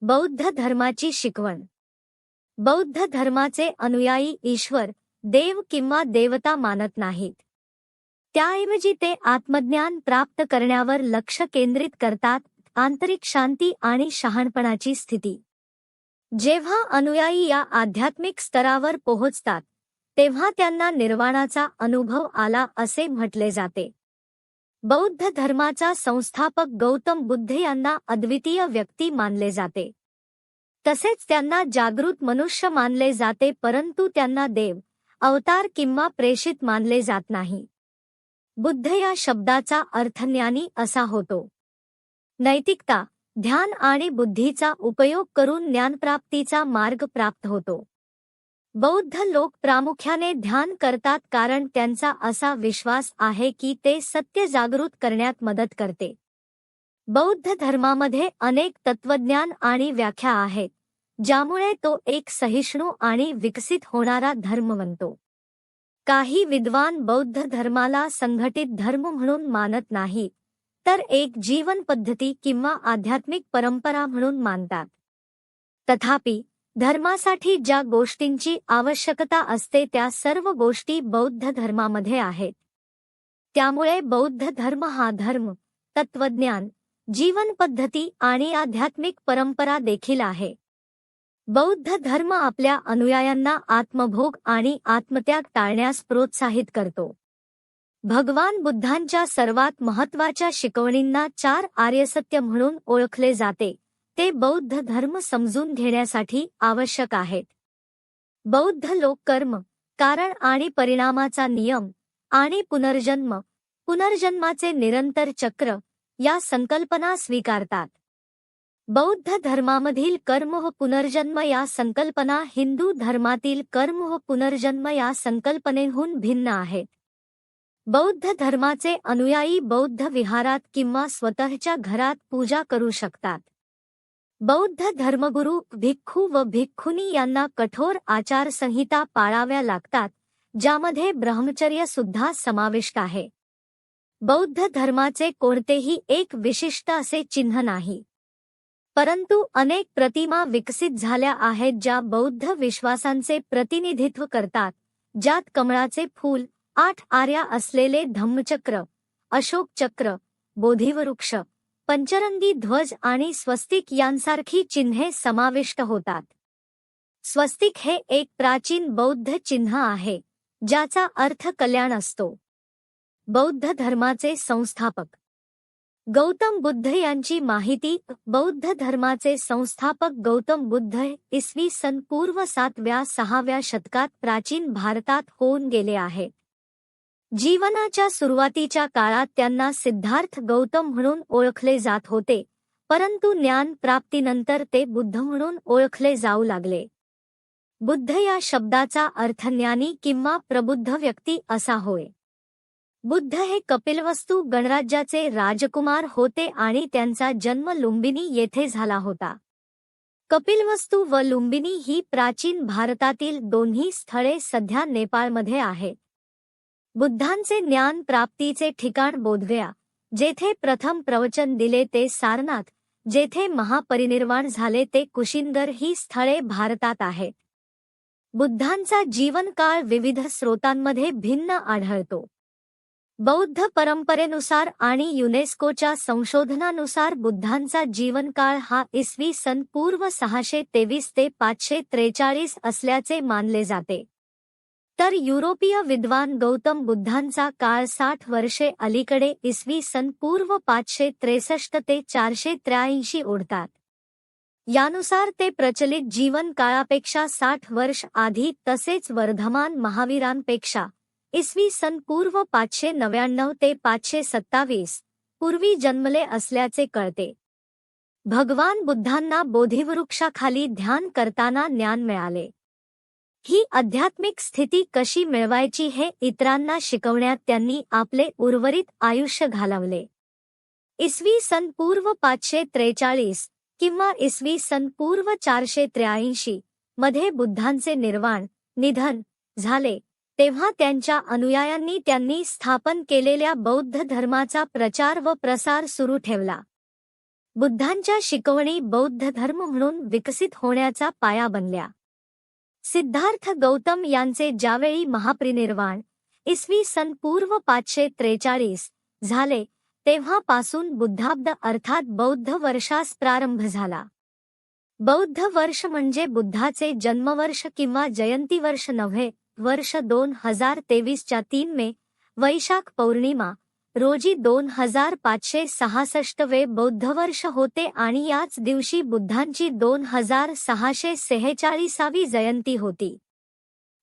बौद्ध धर्माची शिकवण. बौद्ध धर्माचे अनुयायी ईश्वर देव किंवा देवता मानत नाहीत. त्याऐवजी ते आत्मज्ञान प्राप्त करण्यावर लक्ष केंद्रित करतात आंतरिक शांती आणि शहाणपणाची स्थिती. जेव्हा अनुयायी या आध्यात्मिक स्तरावर पोहोचतात तेव्हा त्यांना निर्वाणाचा अनुभव आला असे म्हटले जाते. बौद्ध धर्माचा संस्थापक गौतम बुद्ध यांना अद्वितीय व्यक्ती मानले जाते. तसेच त्यांना जागृत मनुष्य मानले जाते परंतु त्यांना देव अवतार किंवा प्रेषित मानले जात नाही. बुद्ध या शब्दाचा अर्थज्ञानी असा होतो. नैतिकता ध्यान आणि बुद्धीचा उपयोग करून ज्ञानप्राप्तीचा मार्ग प्राप्त होतो. बौद्ध लोक प्रामुख्याने ध्यान करतात कारण त्यांचा असा विश्वास आहे की ते सत्य जागृत करण्यात मदत करते. बौद्ध धर्मामध्ये अनेक तत्वज्ञान आणि व्याख्या आहेत ज्यामुळे तो एक सहिष्णू आणि विकसित होणारा धर्म बनतो काही विद्वान बौद्ध धर्माला संघटित धर्म म्हणून मानत नाही तर एक जीवन पद्धती किंवा आध्यात्मिक परंपरा म्हणून मानतात. तथापि धर्मासाठी ज्या गोष्टींची आवश्यकता असते त्या सर्व गोष्टी बौद्ध धर्मामध्ये आहेत. त्यामुळे बौद्ध धर्म हा धर्म तत्वज्ञान जीवन पद्धती आणि आध्यात्मिक परंपरा देखील आहे. बौद्ध धर्म आपल्या अनुयायांना आत्मभोग आणि आत्मत्याग टाळण्यास प्रोत्साहित करतो. भगवान बुद्धांच्या सर्वात महत्त्वाच्या शिकवणींना चार आर्यसत्य म्हणून ओळखले जाते. ते बौद्ध धर्म समजून घेण्यासाठी आवश्यक आहेत. बौद्ध लोक कर्म कारण आणि परिणामाचा नियम आणि पुनर्जन्म पुनर्जन्माचे निरंतर चक्र या संकल्पना स्वीकारतात. बौद्ध धर्मामधील कर्म व पुनर्जन्म या संकल्पना हिंदू धर्मातील कर्म व पुनर्जन्म या संकल्पनेहून भिन्न आहेत. बौद्ध धर्माचे अनुयायी बौद्ध विहारात किंवा स्वतःच्या घरात पूजा करू शकतात. बौद्ध धर्मगुरू भिक्खू व भिक्खुनी यांना कठोर आचारसंहिता पाळाव्या लागतात ज्यामध्ये ब्रह्मचर्य सुद्धा समाविष्ट आहे. बौद्ध धर्माचे कोणतेही एक विशिष्ट असे चिन्ह नाही. परंतु अनेक प्रतिमा विकसित झाल्या आहेत ज्या बौद्ध विश्वासांचे प्रतिनिधित्व करतात ज्यात कमळाचे फूल आठ आर्या असलेले धम्मचक्र अशोक चक्र बोधिवृक्ष पंचरंगी ध्वज आणि स्वस्तिक यांसारखी चिन्हे समाविष्ट होतात. स्वस्तिक हे एक प्राचीन बौद्ध चिन्ह आहे ज्याचा अर्थ कल्याण असतो. बौद्ध धर्माचे संस्थापक. गौतम बुद्ध यांची माहिती बौद्ध धर्माचे संस्थापक गौतम बुद्ध इसवी सन पूर्व सातव्या सहाव्या शतकात प्राचीन भारतात होऊन गेले आहेत जीवनाच्या सुरुवातीच्या काळात त्यांना सिद्धार्थ गौतम म्हणून ओळखले जात होते परंतु ज्ञान प्राप्तीनंतर ते बुद्ध म्हणून ओळखले जाऊ लागले. बुद्ध या शब्दाचा अर्थ ज्ञानी किंवा प्रबुद्ध व्यक्ती असा होय. बुद्ध हे कपिलवस्तू गणराज्याचे राजकुमार होते आणि त्यांचा जन्म लुंबिनी येथे झाला होता. कपिलवस्तू व लुंबिनी ही प्राचीन भारतातील दोन्ही स्थळे सध्या नेपाळमध्ये आहेत बुद्धांचे ज्ञान प्राप्तीचे ठिकाण बोधगया जेथे प्रथम प्रवचन दिले ते सारनाथ जेथे महापरिनिर्वाण झाले ते कुशिंदर ही स्थळे भारतात आहेत. बुद्धांचा जीवनकाळ विविध स्रोतांमध्ये भिन्न आढळतो. बौद्ध परंपरेनुसार आणि युनेस्कोच्या संशोधनानुसार बुद्धांचा जीवनकाळ हा इसवी सन पूर्व सहाशे तेवीस ते पाचशे त्रेचाळीस असल्याचे मानले जाते. तर युरोपीय विद्वान गौतम बुद्धांचा काळ साठ वर्षे अलीकडे इसवी सन पूर्व पाचशे त्रेसष्ट ते चारशे त्र्याऐंशी ओढतात. यानुसार ते प्रचलित जीवन काळापेक्षा साठ वर्ष आधी तसेच वर्धमान महावीरांपेक्षा इसवी सन पूर्व पाचशे नव्याण्णव ते पाचशे सत्तावीस पूर्वी जन्मले असल्याचे कळते. भगवान बुद्धांना बोधिवृक्षाखाली ध्यान करताना ज्ञान मिळाले. ही आध्यात्मिक स्थिती कशी मिळवायची हे इतरांना शिकवण्यात त्यांनी आपले उर्वरित आयुष्य घालवले. इसवी सन पूर्व पाचशे त्रेचाळीस किंवा इसवी सन पूर्व चारशे त्र्याऐंशी मध्ये बुद्धांचे निर्वाण निधन झाले तेव्हा त्यांच्या अनुयायांनी त्यांनी स्थापन केलेल्या बौद्ध धर्माचा प्रचार व प्रसार सुरू ठेवला. बुद्धांच्या शिकवणी बौद्ध धर्म म्हणून विकसित होण्याचा पाया बनल्या. सिद्धार्थ गौतम यांचे ज्यावेळी महाप्रिनिर्वाण इसवी सन पूर्व पाचशे त्रेचाळीस झाले तेव्हापासून बुद्धाब्द अर्थात बौद्ध वर्षास प्रारंभ झाला. बौद्ध वर्ष म्हणजे बुद्धाचे जन्मवर्ष किंवा जयंती वर्ष नव्हे वर्ष दोन हजार तेवीसच्या तीन मे वैशाख पौर्णिमा रोजी दोन हजार पाचशे सहासष्टवे बौद्धवर्ष होते आणि याच दिवशी बुद्धांची दोन हजार सहाशे सेहेचाळीसावी जयंती होती.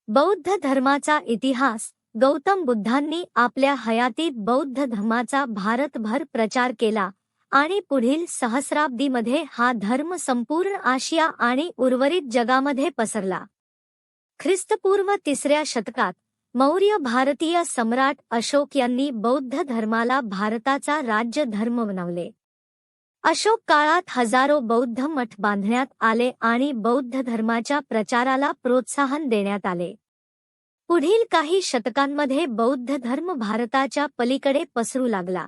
बौद्ध धर्माचा इतिहास गौतम बुद्धांनी आपल्या हयातीत बौद्ध धर्माचा भारतभर प्रचार केला आणि पुढील सहस्राब्दीमध्ये हा धर्म संपूर्ण आशिया आणि उर्वरित जगामध्ये पसरला. ख्रिस्तपूर्व तिसऱ्या शतकात मौर्य भारतीय सम्राट अशोक यांनी बौद्ध धर्माला भारताचा राज्य धर्म बनवले. अशोक काळात हजारो बौद्ध मठ बांधण्यात आले आणि बौद्ध धर्माच्या प्रचाराला प्रोत्साहन देण्यात आले. पुढील काही शतकांमध्ये बौद्ध धर्म भारताच्या पलीकडे पसरू लागला.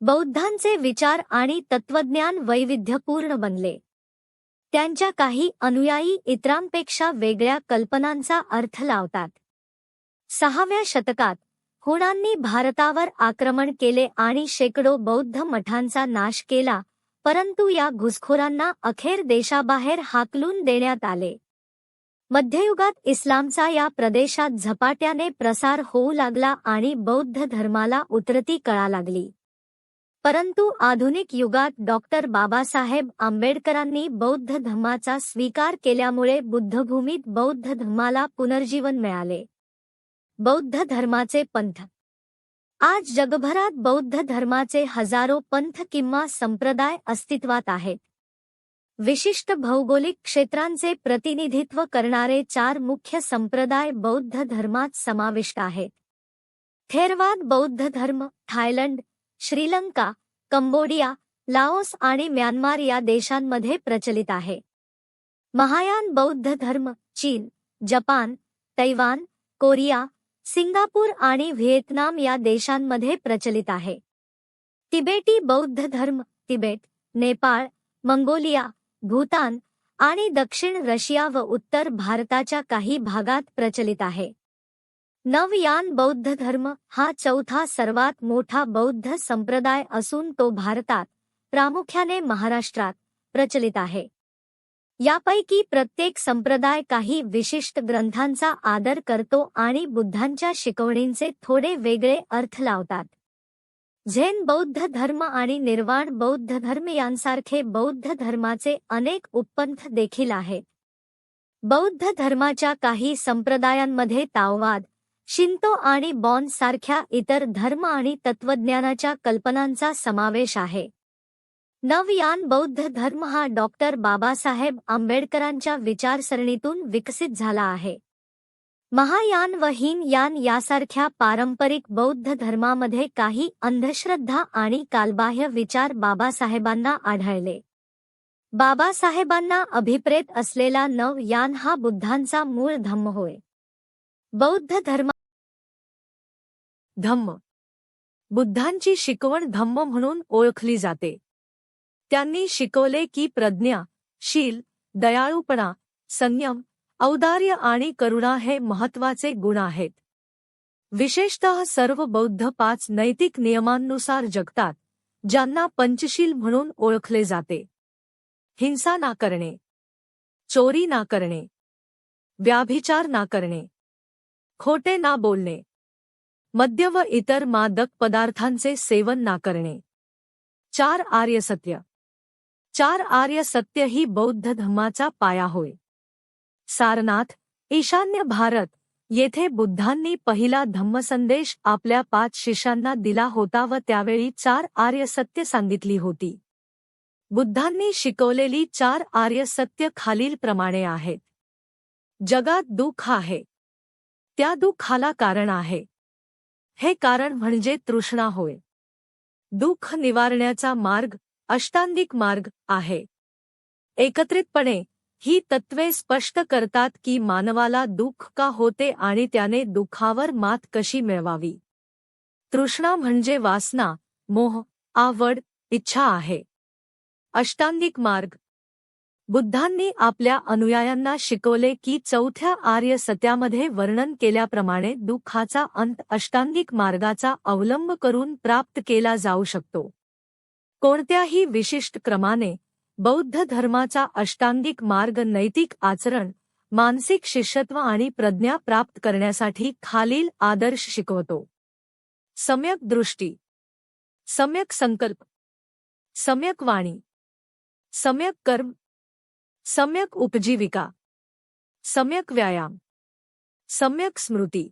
बौद्धांचे विचार आणि तत्वज्ञान वैविध्यपूर्ण बनले. त्यांच्या काही अनुयायी इतरांपेक्षा वेगळ्या कल्पनांचा अर्थ लावतात. सहाव्या शतकात हुणांनी भारतावर आक्रमण केले आणि शेकडो बौद्ध मठांचा नाश केला परंतु या घुसखोरांना अखेर देशाबाहेर हाकलून देण्यात आले. मध्ययुगात इस्लामचा या प्रदेशात झपाट्याने प्रसार होऊ लागला आणि बौद्ध धर्माला उतरती कळा लागली. परंतु आधुनिक युगात डॉक्टर बाबासाहेब आंबेडकरांनी बौद्ध धर्माचा स्वीकार केल्यामुळे बुद्धभूमीत बौद्ध धर्माला पुनर्जीवन मिळाले. बौद्ध धर्माचे पंथ. आज जगभरात बौद्ध धर्माचे हजारो पंथ किंवा संप्रदाय अस्तित्वात आहेत. विशिष्ट भौगोलिक क्षेत्रांचे प्रतिनिधित्व करणारे चार मुख्य संप्रदाय बौद्ध धर्मात समाविष्ट आहेत. थेरवाद बौद्ध धर्म, थायलंड, श्रीलंका, कंबोडिया, लाओस आणि म्यानमार या देशांमध्ये प्रचलित आहे. महायान बौद्ध धर्म, चीन, जपान, तैवान, कोरिया सिंगापूर आणि व्हिएतनाम या देशांमध्ये प्रचलित आहे. तिबेटी बौद्ध धर्म तिबेट नेपाळ मंगोलिया भूतान आणि दक्षिण रशिया व उत्तर भारताच्या काही भागात प्रचलित आहे. नवयान बौद्ध धर्म हा चौथा सर्वात मोठा बौद्ध संप्रदाय असून तो भारतात प्रामुख्याने महाराष्ट्रात प्रचलित आहे. यापैकी प्रत्येक संप्रदाय काही विशिष्ट ग्रंथांचा आदर करतो आणि बुद्धांच्या शिकवणींचे थोडे वेगळे अर्थ लावतात. झेन बौद्ध धर्म आणि निर्वाण बौद्ध धर्म यांसारखे बौद्ध धर्माचे अनेक उपपंथ देखील आहेत. बौद्ध धर्माच्या काही संप्रदायांमध्ये ताववाद शिंतो आणि बॉन सारख्या इतर धर्म आणि तत्वज्ञानाच्या कल्पनांचा समावेश आहे. नवयान बौद्ध धर्म हा डॉक्टर बाबासाहेब आंबेडकरांच्या विचारसरणीतून विकसित झाला आहे. महायान व हिन यान यासारख्या पारंपरिक बौद्ध धर्मामध्ये काही अंधश्रद्धा आणि कालबाह्य विचार बाबासाहेबांना आढळले. बाबासाहेबांना अभिप्रेत असलेला नव यान हा बुद्धांचा मूळ धम्म होय. बौद्ध धर्म धम्म. बुद्धांची शिकवण धम्म म्हणून ओळखली जाते. त्यांनी शिकवले की प्रज्ञा शील दयाळूपणा संयम औदार्य आणि करुणा हे महत्त्वाचे गुण आहेत. विशेषतः सर्व बौद्ध पाच नैतिक नियमांनुसार जगतात ज्यांना पंचशील म्हणून ओळखले जाते. हिंसा ना करणे. चोरी ना करणे. व्याभिचार ना करणे. खोटे ना बोलणे. मद्य व इतर मादक पदार्थांचे सेवन ना करणे. चार आर्य सत्य चार आर्य सत्य ही बौद्ध धम्माचा पाया होय. सारनाथ ईशान्य भारत येथे बुद्धांनी पहिला धम्मसंदेश आपल्या पाच शिष्यांना दिला होता व त्यावेळी चार आर्य सत्य सांगितली होती. बुद्धांनी शिकवलेली चार आर्य सत्य खालीलप्रमाणे आहेत. जगात दुःख आहे. त्या दुःखाला कारण आहे. हे कारण म्हणजे तृष्णा होय. दुःख निवारण्याचा मार्ग अष्टांगिक मार्ग आहे. एकत्रितपणे ही तत्वे स्पष्ट करतात की मानवाला दुःख का होते आणि त्याने दुःखावर मात कशी मिळवावी. तृष्णा म्हणजे वासना मोह आवड इच्छा आहे. अष्टांगिक मार्ग. बुद्धांनी आपल्या अनुयायांना शिकवले की चौथ्या आर्य सत्यामध्ये वर्णन केल्याप्रमाणे दुःखाचा अंत अष्टांगिक मार्गाचा अवलंब करून प्राप्त केला जाऊ शकतो. कोणत्याही विशिष्ट क्रमाने बौद्ध धर्माचा अष्टांगिक मार्ग नैतिक आचरण मानसिक शिष्यत्व आणि प्रज्ञा प्राप्त करण्यासाठी खालील आदर्श शिकवतो. सम्यक दृष्टी सम्यक संकल्प सम्यक वाणी सम्यक कर्म सम्यक उपजीविका सम्यक व्यायाम सम्यक स्मृती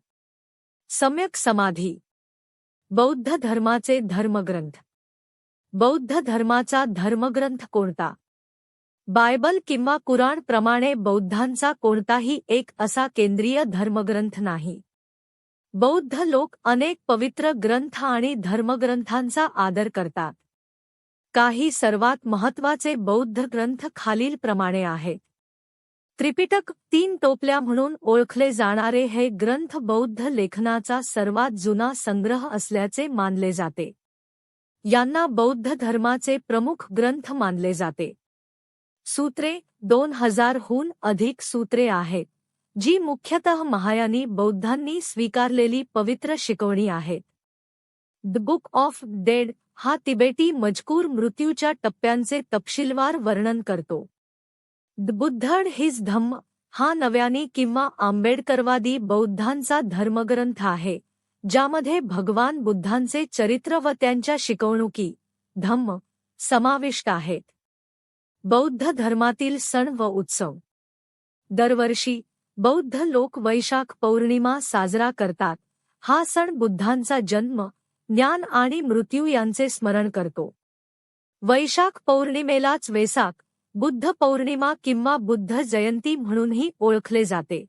सम्यक समाधी. बौद्ध धर्माचे धर्मग्रंथ बौद्ध धर्माचा धर्मग्रंथ कोणता? बायबल किंवा कुराण प्रमाणे बौद्धांचा कोणताही एक असा केंद्रीय धर्मग्रंथ नाही. बौद्ध लोक अनेक पवित्र ग्रंथ आणि धर्मग्रंथांचा आदर करतात. काही सर्वात महत्त्वाचे बौद्ध ग्रंथ खालीलप्रमाणे आहेत. त्रिपिटक तीन टोपल्या म्हणून ओळखले जाणारे हे ग्रंथ बौद्ध लेखनाचा सर्वात जुना संग्रह असल्याचे मानले जाते. यांना बौद्ध धर्माचे प्रमुख ग्रंथ मानले जाते. सूत्रे दोन हजारहून अधिक सूत्रे आहेत, जी मुख्यतः महायानी बौद्धांनी स्वीकारलेली पवित्र शिकवणी आहेत. द बुक ऑफ़ डेड हा तिबेटी मजकूर मृत्यूच्या टप्प्यांचे तपशीलवार वर्णन करतो. द बुद्धड हिज धम्म हा नव्यानी किंवा आंबेडकरवादी बौद्धांचा धर्मग्रंथ आहे. ज्यामध्ये भगवान बुद्धांचे चरित्र व त्यांच्या शिकवणुकी धम्म समाविष्ट आहेत. बौद्ध धर्मातील सण व उत्सव. दरवर्षी बौद्ध लोक वैशाख पौर्णिमा साजरा करतात. हा सण बुद्धांचा जन्म ज्ञान आणि मृत्यू यांचे स्मरण करतो. वैशाख पौर्णिमेलाच वेसाक बुद्ध पौर्णिमा किंवा बुद्ध जयंती म्हणूनही ओळखले जाते.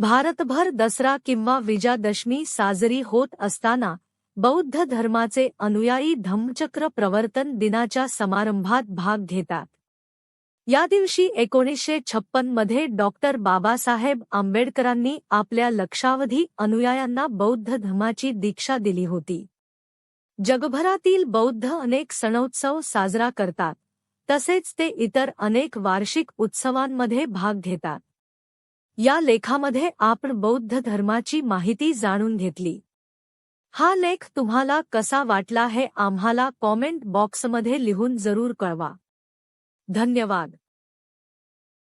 भारतभर दसरा किंवा विजयादशमी साजरी होत असताना बौद्ध धर्माचे अनुयायी धम्मचक्र प्रवर्तन दिनाच्या समारंभात भाग घेतात. या दिवशी एकोणीसशे छप्पनमध्ये डॉक्टर बाबासाहेब आंबेडकरांनी आपल्या लक्षावधी अनुयायांना बौद्ध धर्माची दीक्षा दिली होती. जगभरातील बौद्ध अनेक सणोत्सव साजरा करतात. तसेच ते इतर अनेक वार्षिक उत्सवांमध्ये भाग घेतात. या लेखामध्ये आपण बौद्ध धर्माची माहिती जाणून घेतली. हा लेख तुम्हाला कसा वाटला हे आम्हाला कॉमेंट बॉक्समध्ये लिहून जरूर कळवा. धन्यवाद.